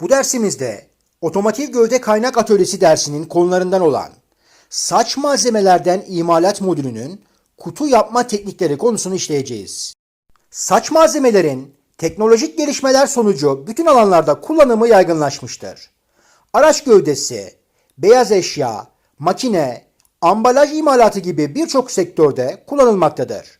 Bu dersimizde otomotiv gövde kaynak atölyesi dersinin konularından olan saç malzemelerden imalat modülünün kutu yapma teknikleri konusunu işleyeceğiz. Saç malzemelerin teknolojik gelişmeler sonucu bütün alanlarda kullanımı yaygınlaşmıştır. Araç gövdesi, beyaz eşya, makine, ambalaj imalatı gibi birçok sektörde kullanılmaktadır.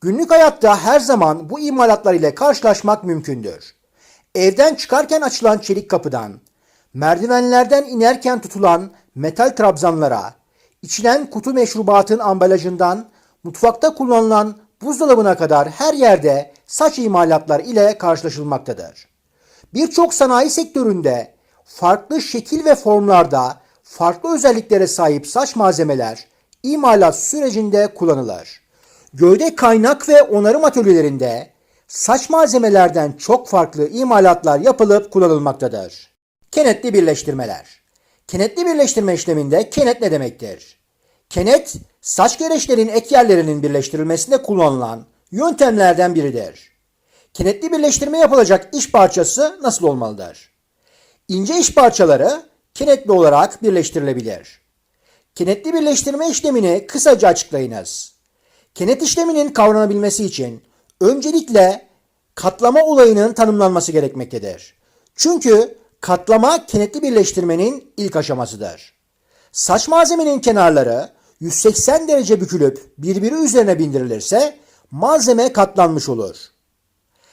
Günlük hayatta her zaman bu imalatlar ile karşılaşmak mümkündür. Evden çıkarken açılan çelik kapıdan, merdivenlerden inerken tutulan metal trabzanlara, içilen kutu meşrubatın ambalajından, mutfakta kullanılan buzdolabına kadar her yerde saç imalatlar ile karşılaşılmaktadır. Birçok sanayi sektöründe farklı şekil ve formlarda farklı özelliklere sahip saç malzemeler imalat sürecinde kullanılır. Gövde kaynak ve onarım atölyelerinde saç malzemelerden çok farklı imalatlar yapılıp kullanılmaktadır. Kenetli birleştirmeler. Kenetli birleştirme işleminde kenet ne demektir? Kenet, saç gereçlerin ek yerlerinin birleştirilmesinde kullanılan yöntemlerden biridir. Kenetli birleştirme yapılacak iş parçası nasıl olmalıdır? İnce iş parçaları kenetli olarak birleştirilebilir. Kenetli birleştirme işlemini kısaca açıklayınız. Kenet işleminin kavranabilmesi için öncelikle katlama olayının tanımlanması gerekmektedir. Çünkü katlama kenetli birleştirmenin ilk aşamasıdır. Saç malzemenin kenarları 180 derece bükülüp birbiri üzerine bindirilirse malzeme katlanmış olur.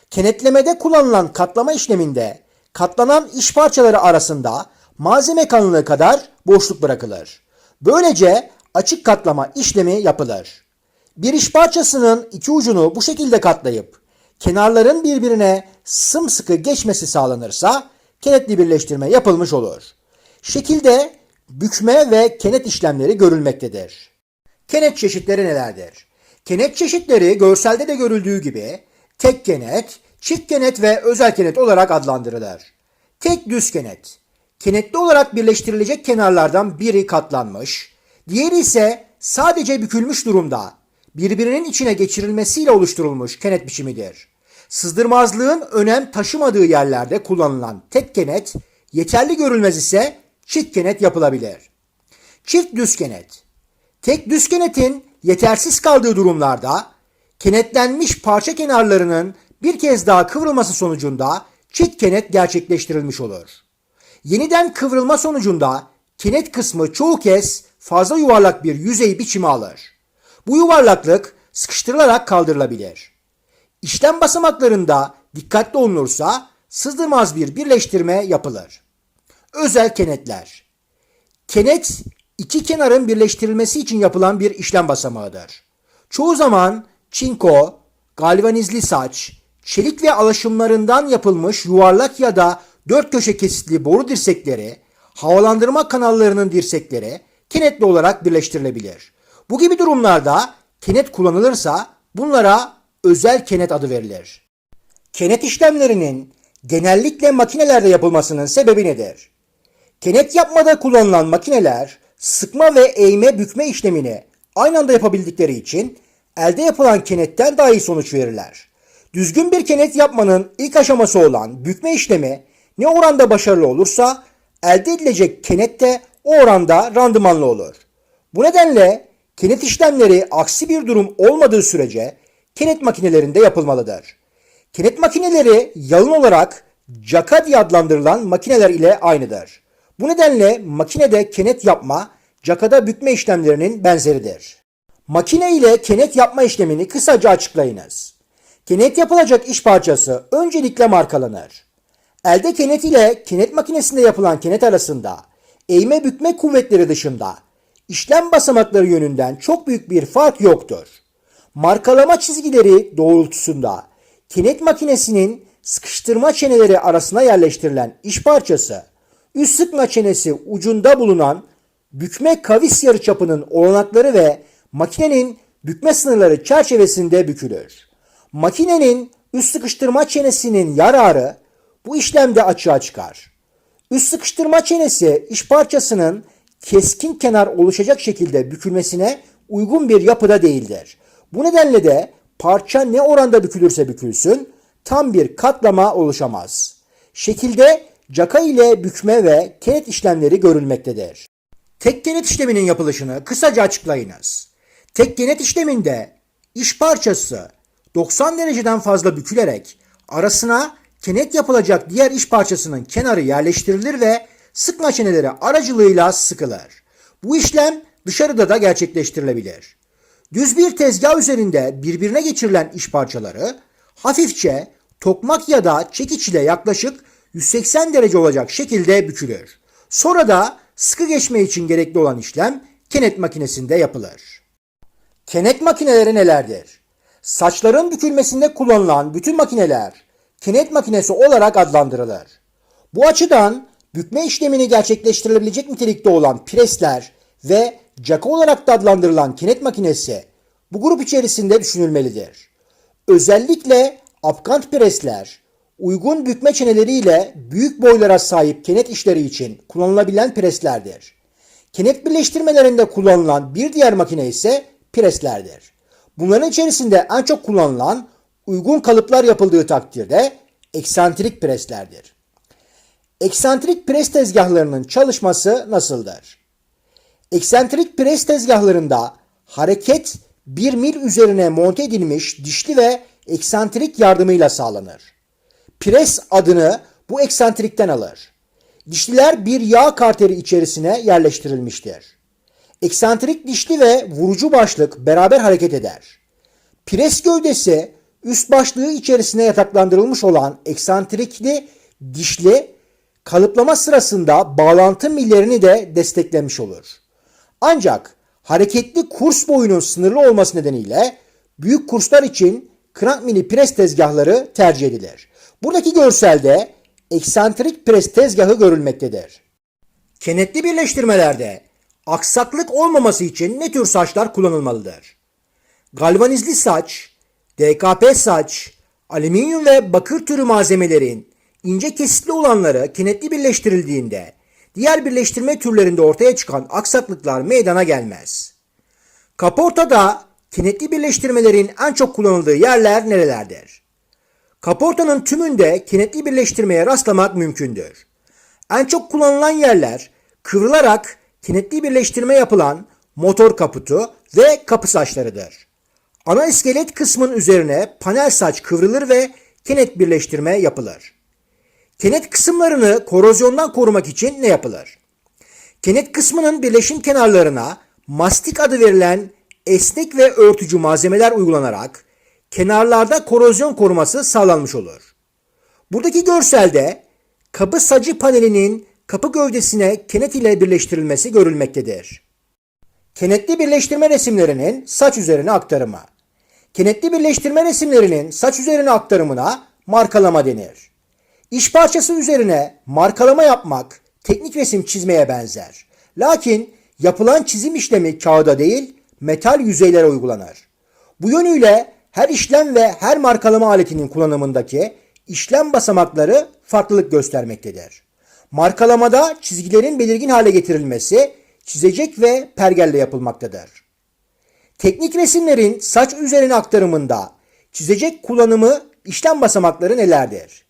Kenetlemede kullanılan katlama işleminde katlanan iş parçaları arasında malzeme kalınlığı kadar boşluk bırakılır. Böylece açık katlama işlemi yapılır. Bir iş parçasının iki ucunu bu şekilde katlayıp kenarların birbirine sımsıkı geçmesi sağlanırsa kenetli birleştirme yapılmış olur. Şekilde bükme ve kenet işlemleri görülmektedir. Kenet çeşitleri nelerdir? Kenet çeşitleri görselde de görüldüğü gibi tek kenet, çift kenet ve özel kenet olarak adlandırılır. Tek düz kenet. Kenetli olarak birleştirilecek kenarlardan biri katlanmış, diğeri ise sadece bükülmüş durumda birbirinin içine geçirilmesiyle oluşturulmuş kenet biçimidir. Sızdırmazlığın önem taşımadığı yerlerde kullanılan tek kenet, yeterli görülmez ise çift kenet yapılabilir. Çift düz kenet. Tek düz kenetin yetersiz kaldığı durumlarda kenetlenmiş parça kenarlarının bir kez daha kıvrılması sonucunda çift kenet gerçekleştirilmiş olur. Yeniden kıvrılma sonucunda kenet kısmı çoğu kez fazla yuvarlak bir yüzey biçimi alır. Bu yuvarlaklık sıkıştırılarak kaldırılabilir. İşlem basamaklarında dikkatli olunursa sızdırmaz bir birleştirme yapılır. Özel kenetler. Kenet iki kenarın birleştirilmesi için yapılan bir işlem basamağıdır. Çoğu zaman çinko, galvanizli saç, çelik ve alaşımlarından yapılmış yuvarlak ya da dört köşe kesitli boru dirsekleri, havalandırma kanallarının dirsekleri kenetli olarak birleştirilebilir. Bu gibi durumlarda kenet kullanılırsa bunlara özel kenet adı verilir. Kenet işlemlerinin genellikle makinelerde yapılmasının sebebi nedir? Kenet yapmada kullanılan makineler sıkma ve eğme bükme işlemini aynı anda yapabildikleri için elde yapılan kenetten daha iyi sonuç verirler. Düzgün bir kenet yapmanın ilk aşaması olan bükme işlemi ne oranda başarılı olursa elde edilecek kenet de o oranda randımanlı olur. Bu nedenle kenet işlemleri aksi bir durum olmadığı sürece kenet makinelerinde yapılmalıdır. Kenet makineleri yalın olarak caka diye adlandırılan makineler ile aynıdır. Bu nedenle makinede kenet yapma, cakada bükme işlemlerinin benzeridir. Makine ile kenet yapma işlemini kısaca açıklayınız. Kenet yapılacak iş parçası öncelikle markalanır. Elde kenet ile kenet makinesinde yapılan kenet arasında eğme bükme kuvvetleri dışında işlem basamakları yönünden çok büyük bir fark yoktur. Markalama çizgileri doğrultusunda kenet makinesinin sıkıştırma çeneleri arasına yerleştirilen iş parçası üst sıkma çenesi ucunda bulunan bükme kavis yarıçapının olanakları ve makinenin bükme sınırları çerçevesinde bükülür. Makinenin üst sıkıştırma çenesinin yararı bu işlemde açığa çıkar. Üst sıkıştırma çenesi iş parçasının keskin kenar oluşacak şekilde bükülmesine uygun bir yapıda değildir. Bu nedenle de parça ne oranda bükülürse bükülsün tam bir katlama oluşamaz. Şekilde caka ile bükme ve kenet işlemleri görülmektedir. Tek kenet işleminin yapılışını kısaca açıklayınız. Tek kenet işleminde iş parçası 90 dereceden fazla bükülerek arasına kenet yapılacak diğer iş parçasının kenarı yerleştirilir ve sıkma çeneleri aracılığıyla sıkılır. Bu işlem dışarıda da gerçekleştirilebilir. Düz bir tezgah üzerinde birbirine geçirilen iş parçaları hafifçe tokmak ya da çekiç ile yaklaşık 180 derece olacak şekilde bükülür. Sonra da sıkı geçme için gerekli olan işlem kenet makinesinde yapılır. Kenet makineleri nelerdir? Saçların bükülmesinde kullanılan bütün makineler kenet makinesi olarak adlandırılır. Bu açıdan bükme işlemini gerçekleştirilebilecek nitelikte olan presler ve caka olarak da adlandırılan kenet makinesi bu grup içerisinde düşünülmelidir. Özellikle apkant presler uygun bükme çeneleriyle büyük boylara sahip kenet işleri için kullanılabilen preslerdir. Kenet birleştirmelerinde kullanılan bir diğer makine ise preslerdir. Bunların içerisinde en çok kullanılan uygun kalıplar yapıldığı takdirde eksantrik preslerdir. Eksantrik pres tezgahlarının çalışması nasıldır? Eksantrik pres tezgahlarında hareket bir mil üzerine monte edilmiş dişli ve eksantrik yardımıyla sağlanır. Pres adını bu eksantrikten alır. Dişliler bir yağ karteri içerisine yerleştirilmiştir. Eksantrik dişli ve vurucu başlık beraber hareket eder. Pres gövdesi üst başlığı içerisine yataklandırılmış olan eksantrikli dişli kalıplama sırasında bağlantı millerini de desteklemiş olur. Ancak hareketli kurs boyunun sınırlı olması nedeniyle büyük kurslar için krank mili pres tezgahları tercih edilir. Buradaki görselde eksantrik pres tezgahı görülmektedir. Kenetli birleştirmelerde aksaklık olmaması için ne tür saçlar kullanılmalıdır? Galvanizli saç, DKP saç, alüminyum ve bakır türü malzemelerin ince kesitli olanları kenetli birleştirildiğinde diğer birleştirme türlerinde ortaya çıkan aksaklıklar meydana gelmez. Kaportada kenetli birleştirmelerin en çok kullanıldığı yerler nerelerdir? Kaportanın tümünde kenetli birleştirmeye rastlamak mümkündür. En çok kullanılan yerler kıvrılarak kenetli birleştirme yapılan motor kaputu ve kapı saçlarıdır. Ana iskelet kısmın üzerine panel saç kıvrılır ve kenet birleştirme yapılır. Kenet kısımlarını korozyondan korumak için ne yapılır? Kenet kısmının birleşim kenarlarına mastik adı verilen esnek ve örtücü malzemeler uygulanarak kenarlarda korozyon koruması sağlanmış olur. Buradaki görselde kapı sacı panelinin kapı gövdesine kenet ile birleştirilmesi görülmektedir. Kenetli birleştirme resimlerinin saç üzerine aktarımı. Kenetli birleştirme resimlerinin saç üzerine aktarımına markalama denir. İş parçası üzerine markalama yapmak teknik resim çizmeye benzer. Lakin yapılan çizim işlemi kağıda değil metal yüzeylere uygulanır. Bu yönüyle her işlem ve her markalama aletinin kullanımındaki işlem basamakları farklılık göstermektedir. Markalamada çizgilerin belirgin hale getirilmesi çizecek ve pergelle yapılmaktadır. Teknik resimlerin saç üzerine aktarımında çizecek kullanımı işlem basamakları nelerdir?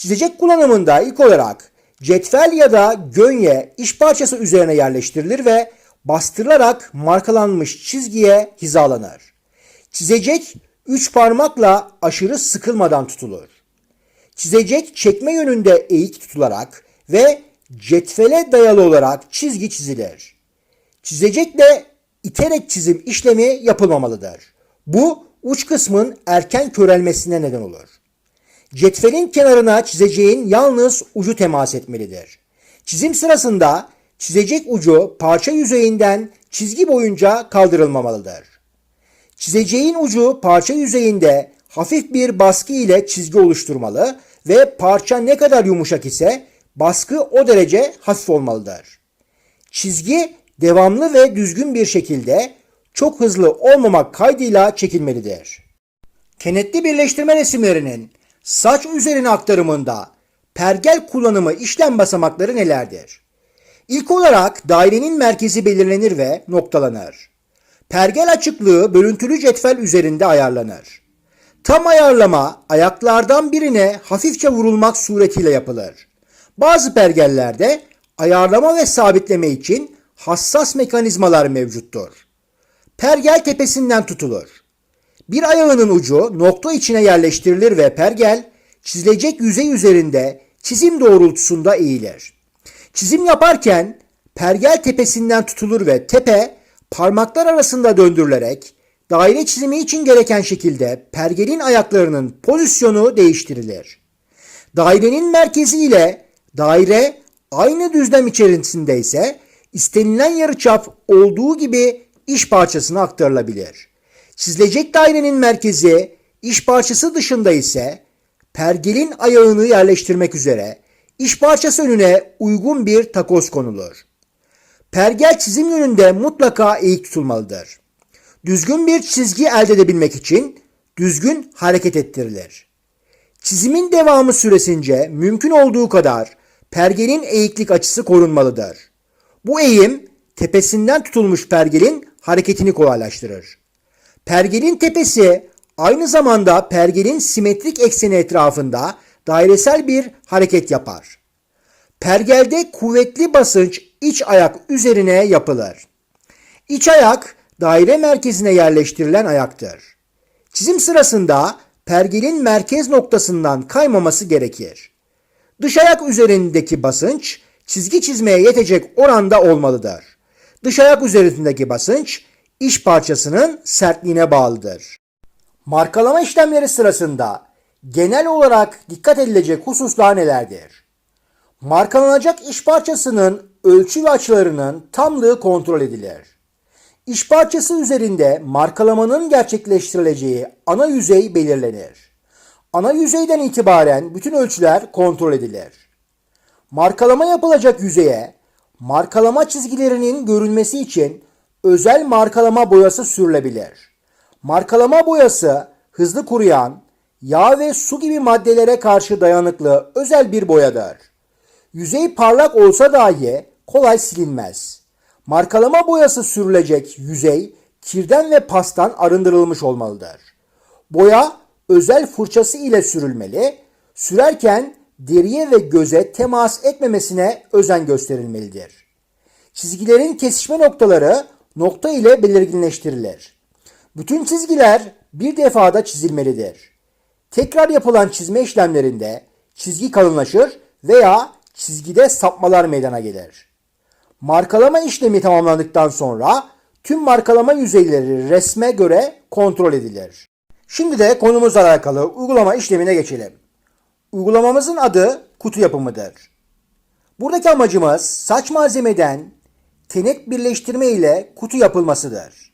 Çizecek kullanımında ilk olarak cetvel ya da gönye iş parçası üzerine yerleştirilir ve bastırılarak markalanmış çizgiye hizalanır. Çizecek üç parmakla aşırı sıkılmadan tutulur. Çizecek çekme yönünde eğik tutularak ve cetvele dayalı olarak çizgi çizilir. Çizecekle iterek çizim işlemi yapılmamalıdır. Bu uç kısmın erken körelmesine neden olur. Cetvelin kenarına çizeceğin yalnız ucu temas etmelidir. Çizim sırasında çizecek ucu parça yüzeyinden çizgi boyunca kaldırılmamalıdır. Çizeceğin ucu parça yüzeyinde hafif bir baskı ile çizgi oluşturmalı ve parça ne kadar yumuşak ise baskı o derece hafif olmalıdır. Çizgi devamlı ve düzgün bir şekilde çok hızlı olmamak kaydıyla çekilmelidir. Kenetli birleştirme resimlerinin saç üzerine aktarımında pergel kullanımı işlem basamakları nelerdir? İlk olarak dairenin merkezi belirlenir ve noktalanır. Pergel açıklığı bölüntülü cetvel üzerinde ayarlanır. Tam ayarlama ayaklardan birine hafifçe vurulmak suretiyle yapılır. Bazı pergellerde ayarlama ve sabitleme için hassas mekanizmalar mevcuttur. Pergel tepesinden tutulur. Bir ayağının ucu nokta içine yerleştirilir ve pergel çizilecek yüzey üzerinde çizim doğrultusunda eğilir. Çizim yaparken pergel tepesinden tutulur ve tepe parmaklar arasında döndürülerek daire çizimi için gereken şekilde pergelin ayaklarının pozisyonu değiştirilir. Dairenin merkezi ile daire aynı düzlem içerisinde ise istenilen yarıçap olduğu gibi iş parçasına aktarılabilir. Çizilecek dairenin merkezi iş parçası dışında ise pergelin ayağını yerleştirmek üzere iş parçası önüne uygun bir takoz konulur. Pergel çizim yönünde mutlaka eğik tutulmalıdır. Düzgün bir çizgi elde edebilmek için düzgün hareket ettirilir. Çizimin devamı süresince mümkün olduğu kadar pergelin eğiklik açısı korunmalıdır. Bu eğim tepesinden tutulmuş pergelin hareketini kolaylaştırır. Pergelin tepesi aynı zamanda pergelin simetrik ekseni etrafında dairesel bir hareket yapar. Pergelde kuvvetli basınç iç ayak üzerine yapılır. İç ayak daire merkezine yerleştirilen ayaktır. Çizim sırasında pergelin merkez noktasından kaymaması gerekir. Dış ayak üzerindeki basınç çizgi çizmeye yetecek oranda olmalıdır. Dış ayak üzerindeki basınç iş parçasının sertliğine bağlıdır. Markalama işlemleri sırasında genel olarak dikkat edilecek hususlar nelerdir? Markalanacak iş parçasının ölçü ve açılarının tamlığı kontrol edilir. İş parçası üzerinde markalamanın gerçekleştirileceği ana yüzey belirlenir. Ana yüzeyden itibaren bütün ölçüler kontrol edilir. Markalama yapılacak yüzeye markalama çizgilerinin görülmesi için özel markalama boyası sürülebilir. Markalama boyası hızlı kuruyan, yağ ve su gibi maddelere karşı dayanıklı özel bir boyadır. Yüzey parlak olsa dahi kolay silinmez. Markalama boyası sürülecek yüzey kirden ve pastan arındırılmış olmalıdır. Boya özel fırçası ile sürülmeli, sürerken deriye ve göze temas etmemesine özen gösterilmelidir. Çizgilerin kesişme noktaları nokta ile belirginleştirilir. Bütün çizgiler bir defada çizilmelidir. Tekrar yapılan çizme işlemlerinde çizgi kalınlaşır veya çizgide sapmalar meydana gelir. Markalama işlemi tamamlandıktan sonra tüm markalama yüzeyleri resme göre kontrol edilir. Şimdi de konumuzla alakalı uygulama işlemine geçelim. Uygulamamızın adı kutu yapımıdır. Buradaki amacımız saç malzemeden tenet birleştirme ile kutu yapılmasıdır.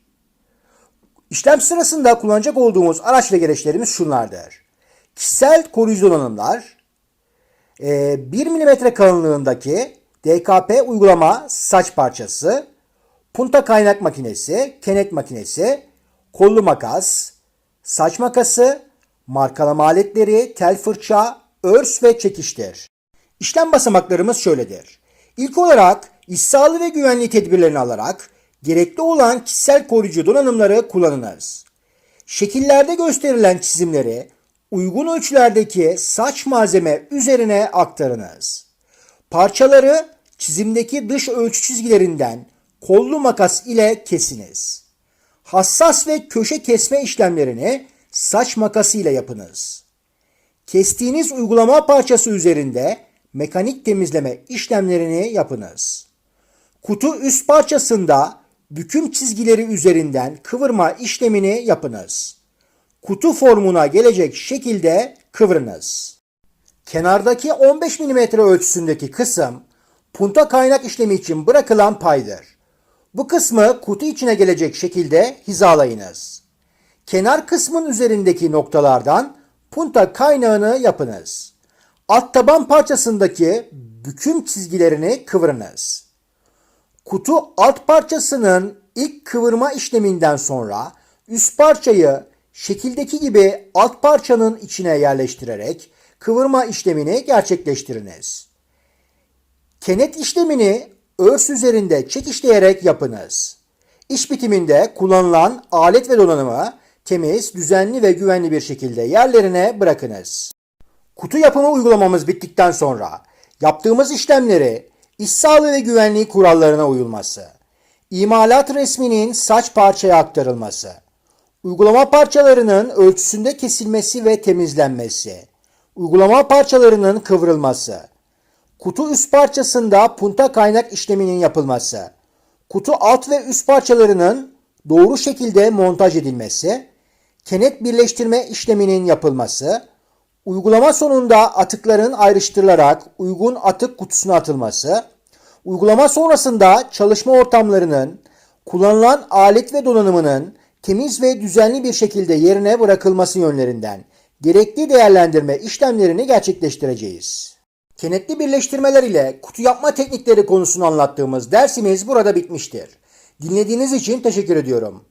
İşlem sırasında kullanacak olduğumuz araç ve gereçlerimiz şunlardır. Kişisel koruyucu donanımlar, 1 mm kalınlığındaki DKP uygulama saç parçası, punta kaynak makinesi, kenet makinesi, kollu makas, saç makası, markalama aletleri, tel fırça, örs ve çekiştir. İşlem basamaklarımız şöyledir. İlk olarak iş sağlığı ve güvenliği tedbirlerini alarak gerekli olan kişisel koruyucu donanımları kullanınız. Şekillerde gösterilen çizimleri uygun ölçülerdeki saç malzeme üzerine aktarınız. Parçaları çizimdeki dış ölçü çizgilerinden kollu makas ile kesiniz. Hassas ve köşe kesme işlemlerini saç makası ile yapınız. Kestiğiniz uygulama parçası üzerinde mekanik temizleme işlemlerini yapınız. Kutu üst parçasında büküm çizgileri üzerinden kıvırma işlemini yapınız. Kutu formuna gelecek şekilde kıvırınız. Kenardaki 15 mm ölçüsündeki kısım punta kaynak işlemi için bırakılan paydır. Bu kısmı kutu içine gelecek şekilde hizalayınız. Kenar kısmın üzerindeki noktalardan punta kaynağını yapınız. Alt taban parçasındaki büküm çizgilerini kıvırınız. Kutu alt parçasının ilk kıvırma işleminden sonra üst parçayı şekildeki gibi alt parçanın içine yerleştirerek kıvırma işlemini gerçekleştiriniz. Kenet işlemini örs üzerinde çekişleyerek yapınız. İş bitiminde kullanılan alet ve donanımı temiz, düzenli ve güvenli bir şekilde yerlerine bırakınız. Kutu yapımı uygulamamız bittikten sonra Yaptığımız işlemleri iş sağlığı ve güvenliği kurallarına uyulması, imalat resminin saç parçaya aktarılması, uygulama parçalarının ölçüsünde kesilmesi ve temizlenmesi, uygulama parçalarının kıvrılması, kutu üst parçasında punta kaynak işleminin yapılması, kutu alt ve üst parçalarının doğru şekilde montaj edilmesi, kenet birleştirme işleminin yapılması, uygulama sonunda atıkların ayrıştırılarak uygun atık kutusuna atılması, uygulama sonrasında çalışma ortamlarının kullanılan alet ve donanımının temiz ve düzenli bir şekilde yerine bırakılması yönlerinden gerekli değerlendirme işlemlerini gerçekleştireceğiz. Kenetli birleştirmeler ile kutu yapma teknikleri konusunu anlattığımız dersimiz burada bitmiştir. Dinlediğiniz için teşekkür ediyorum.